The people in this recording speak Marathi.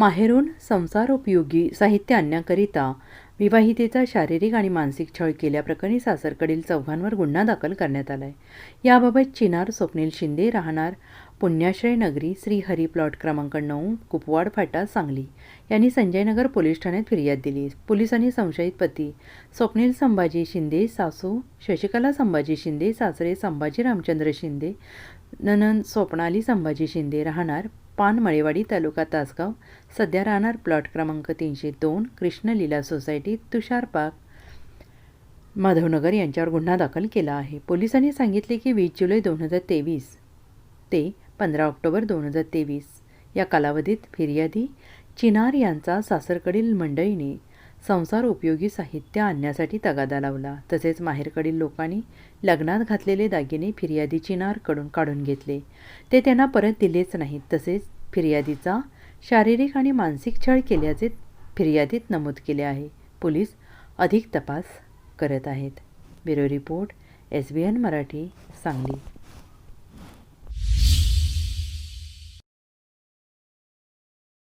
माहेरून संसारोपयोगी साहित्य आणण्याकरिता विवाहितेचा शारीरिक आणि मानसिक छळ केल्याप्रकरणी सासरकडील चौघांवर गुन्हा दाखल करण्यात आला आहे याबाबत चिनार स्वप्नील शिंदे राहणार पुण्याश्रय नगरी श्रीहरी प्लॉट क्रमांक नऊ कुपवाड फाटा सांगली. यांनी संजयनगर पोलीस ठाण्यात फिर्याद दिली. पोलिसांनी संशयित पती स्वप्नील संभाजी शिंदे सासू शशिकला संभाजी शिंदे सासरे संभाजी रामचंद्र शिंदे ननंद स्वप्नाली संभाजी शिंदे राहणार पानमळेवाडी तालुका तासगाव. सध्या राहणार प्लॉट क्रमांक तीनशे दोन कृष्णलीला सोसायटी तुषार पार्क माधवनगर यांच्यावर गुन्हा दाखल केला आहे. पोलिसांनी सांगितले की वीस जुलै दोन हजार तेवीस ते पंधरा ऑक्टोबर दोन हजार तेवीस या कालावधीत फिर्यादी चिनार यांचा सासरकडील मंडळीने संसार उपयोगी साहित्य आणण्यासाठी तगादा लावला. तसेच माहेरकडील लोकांनी लग्नात घातलेले दागिने फिर्यादी चिनारकडून काढून घेतले. ते त्यांना परत दिलेच नाहीत. तसेच फिर्यादीचा शारीरिक आणि मानसिक छळ केल्याचे फिर्यादीत नमूद केले आहे. पोलीस अधिक तपास करत आहेत. Bureau report S B N Marathi Sangli.